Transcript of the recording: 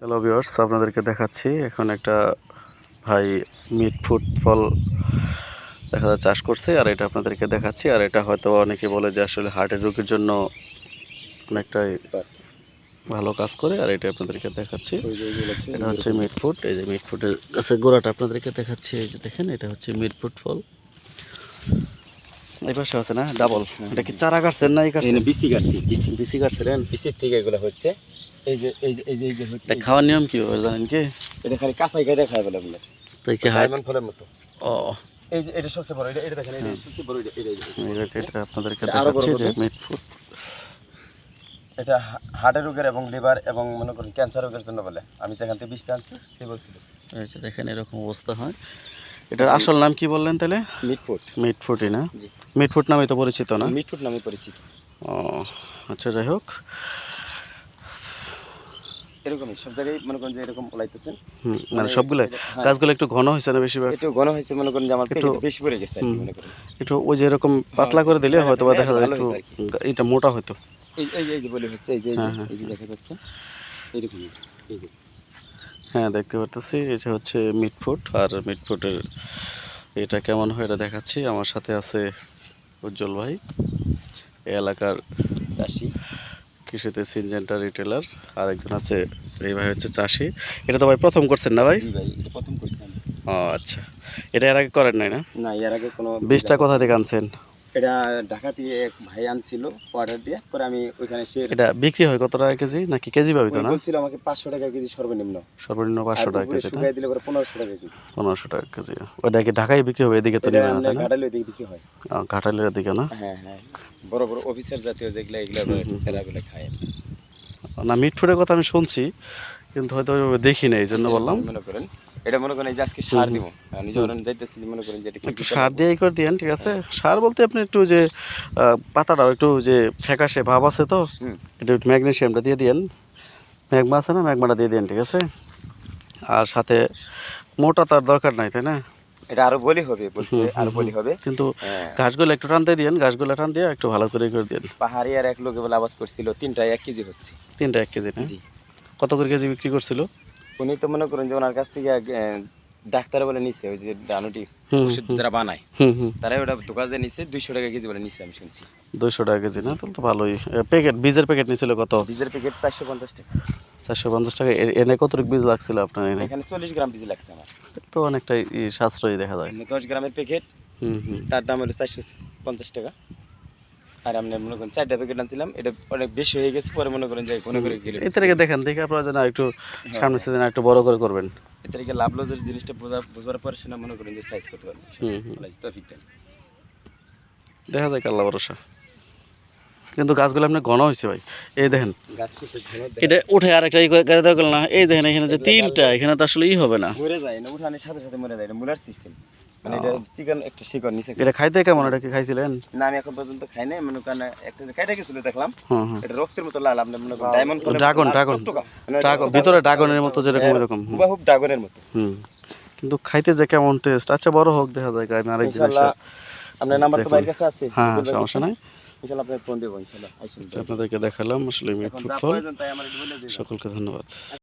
Hello viewers আপনাদেরকে দেখাচ্ছি এখন একটা ভাই মিট ফুড ফল দেখা যাচ্ছে চাষ করছে আর এটা আপনাদেরকে দেখাচ্ছি। আর এটা হয়তো অনেকে বলে যে আসলে হার্টের রোগীর জন্য অনেকটাই ভালো কাজ করে আর এটা আপনাদেরকে দেখাচ্ছি। এটা হচ্ছে মিট ফুট এই যে মিট ফুটের কাছে গোড়াটা আপনাদেরকে দেখাচ্ছি এই যে দেখেন এটা হচ্ছে মিট ফুড ফল। এই পাশে আছে না? ডাবল এটা কি চারা কাটছেন না এই কাটছেন বিসি কাটছি বিসি বিসি কাটছিলেন বিসির থেকে এগুলো হচ্ছে। এই যে এই যে এই যে এই যে এটা খাওয়ার নিয়ম কীভাবে জানেন কি? এটা খালি কাঁচাই কেটে খায় বলে আপনার তাই কি হাই ফলের মতো। ও। এই যে এটা সবচেয়ে বড় এটা এটা দেখেন এটা সবচেয়ে বড় এটা এটা এটা। ঠিক আছে এটা আপনাদেরকে দেখাচ্ছি যে? মিট ফুড এটা হার্টের রোগের এবং লিভার এবং মনে করুন ক্যান্সার রোগের জন্য বলে। আমি যেখান থেকে বিষটা আনছি সে বলছিল। দেখেন এরকম অবস্থা হয়। এটার আসল নাম কি বললেন তাহলে? মিটফুট না? ফুড নামে তো পরিচিত না? মিটফুট নামে পরিচিত। ও আচ্ছা যাই হোক। এরকমই সব জায়গায় মনে করেন যে এরকম ওলাইতেছেন হুম, মানে সবগুলো গাছগুলো একটু ঘন হয়েছে না বেশিরভাগ? একটু ঘন হয়েছে মনে করেন যে আমার একটু- বেশি পড়ে গেছে মনে করেন। একটু ওই যে এরকম পাতলা করে দিলে হয়তো বা দেখা যায় একটু এটা মোটা হতো এই এই যে বলে হচ্ছে এই যে এই যে হ্যাঁ, দেখা যাচ্ছে এই যে। হ্যাঁ দেখতে পারতেছি এটা হচ্ছে মিট ফুড আর মিট ফুডের এটা কেমন হয় এটা দেখাচ্ছি। আমার সাথে আছে উজ্জ্বল ভাই এই এলাকার চাষি। কৃষিতে সিনজেন্টা রিটেলার আর একজন আছে এই ভাই হচ্ছে চাষি। এটা তো ভাই প্রথম করছেন না ভাই? ভাই এটা প্রথম করছেন ও আচ্ছা। এটা এর আগে করেন নাই না? না এর আগে কোনো বীজটা কোথা থেকে আনছেন? এটা ঢাকা থেকে এক ভাই আনছিল অর্ডার দিয়ে পরে আমি ওইখানে সে এটা বিক্রি হয় কত টাকা কেজি? নাকি কেজি পাবি তো না? বলছিল আমাকে পাঁচশো টাকা কেজি সর্বনিম্ন। সর্বনিম্ন পাঁচশো টাকা কেজি শুকাই দিলে পরে পনেরোশো টাকা কেজি। পনেরোশো টাকা কেজি। ওটা কি ঢাকায় বিক্রি হবে এদিকে তো নেবে না তাই না ঘাটালে দিকে বিক্রি হয়। ও, ঘাটালের দিকে না? হ্যাঁ হ্যাঁ। বড় বড় অফিসার জাতীয় যেগুলো এগুলো এরাগুলো খায়। না মিট ফুডের কথা আমি শুনছি কিন্তু হয়তো দেখি না এই জন্য বললাম। মনে করেন। এটা মনে করেন এই যে আজকে সার দিব। আমি যখন যাইতেছি মনে করেন যে এটা একটু সার দিয়ে করে দিয়েন ঠিক আছে? সার বলতে আপনি একটু যে পাতাটাও একটু যে ফ্যাকাশে ভাব আছে তো হুম। একটু ম্যাগনেশিয়ামটা দিয়ে দিয়েন। ম্যাগমা আছে না? ম্যাগমাটা দিয়ে দিন ঠিক আছে? আর সাথে মোটা তার দরকার নাই তাই না? এটা আরও বলি হবে বলছে আরও বলি হবে। কিন্তু হ্যাঁ। ঘাসগুলো একটু টান দিয়ে দিন ঘাসগুলো টান দিয়ে একটু ভালো করে করে দিন পাহাড়ি আর এক লোকে বলে আবাদ করছিল তিনটা এক কেজি হচ্ছে। তিনটা এক কেজি না? কত করে কেজি বিক্রি করছিল? উনি তো মনে করেন যে ওনার কাছ থেকে ডাক্তার বলে নিছে ওই যে ডানুটি ওষুধ যারা বানায় হুম হুম। তারা ওটা দোকান দিয়ে নিছে দুইশো টাকা কেজি বলে নিছে আমি শুনছি। দুইশো টাকা কেজি না? তাহলে তো ভালোই। প্যাকেট বীজের প্যাকেট নিছিল কত? বীজের প্যাকেট চারশো পঞ্চাশ টাকা। চারশো পঞ্চাশ টাকা। এনে কতটুকু বীজ লাগছিল আপনার এখানে চল্লিশ গ্রাম বীজ লাগছে আমার। তো অনেকটাই ই সাশ্রয়ী দেখা যায়। দশ গ্রামের প্যাকেট হুম হুম। তার দাম হলো চারশো পঞ্চাশ টাকা। আর আপনি মনে করেন চারটা প্যাকেট আনছিলাম এটা অনেক বেশি হয়ে গেছে পরে মনে করেন যে মনে করে গেলে। তারিখে দেখেন দেখে আপনারা যেন একটু সামনের সিজনে একটু বড় করে করবেন। এ তারিখে লাভ লসের জিনিসটা বোঝা বোঝার পরে সেটা মনে করেন যে সাইজ করতে পারবেন দেখা যায় কাল্লা ভরসা। কিন্তু গাছগুলো আপনার ঘন হয়েছে ভাই। এই দেখেন এটা উঠে ই করে গাড়ি দেওয়া গেল না। এই দেখেন এখানে যে তিনটা এখানে তো আসলে ই হবে না। মরে যায় না উঠানের সাথে সাথে মরে যায় এটা মুলার সিস্টেম মানে এটা চিকেন একটা শিকড় নিচে এটা খাইতে কেমন? এটা কি খাইছিলেন? না আমি এখন পর্যন্ত খাই নাই। মনে করেন একটা কেটে গেছিল দেখলাম। হুম হুম। এটা রক্তের মতো লাল আপনি মনে করেন ডায়মন্ড ড্রাগন ড্রাগন। ড্রাগন ভিতরে ড্রাগনের মতো? যেরকম এরকম। খুব ড্রাগনের মতো। হুম। কিন্তু খাইতে যে কেমন টেস্ট আচ্ছা বড় হোক দেখা যায় আমি আরেক জিনিস আপনার নাম্বার তো বাইরের কাছে আছে। হ্যাঁ সমস্যা নাই। ইনশাআল্লাহ আপনাকে ফোন দেবো ইনশাআল্লাহ আইসেন আপনাদেরকে দেখালাম আসলে সকলকে ধন্যবাদ।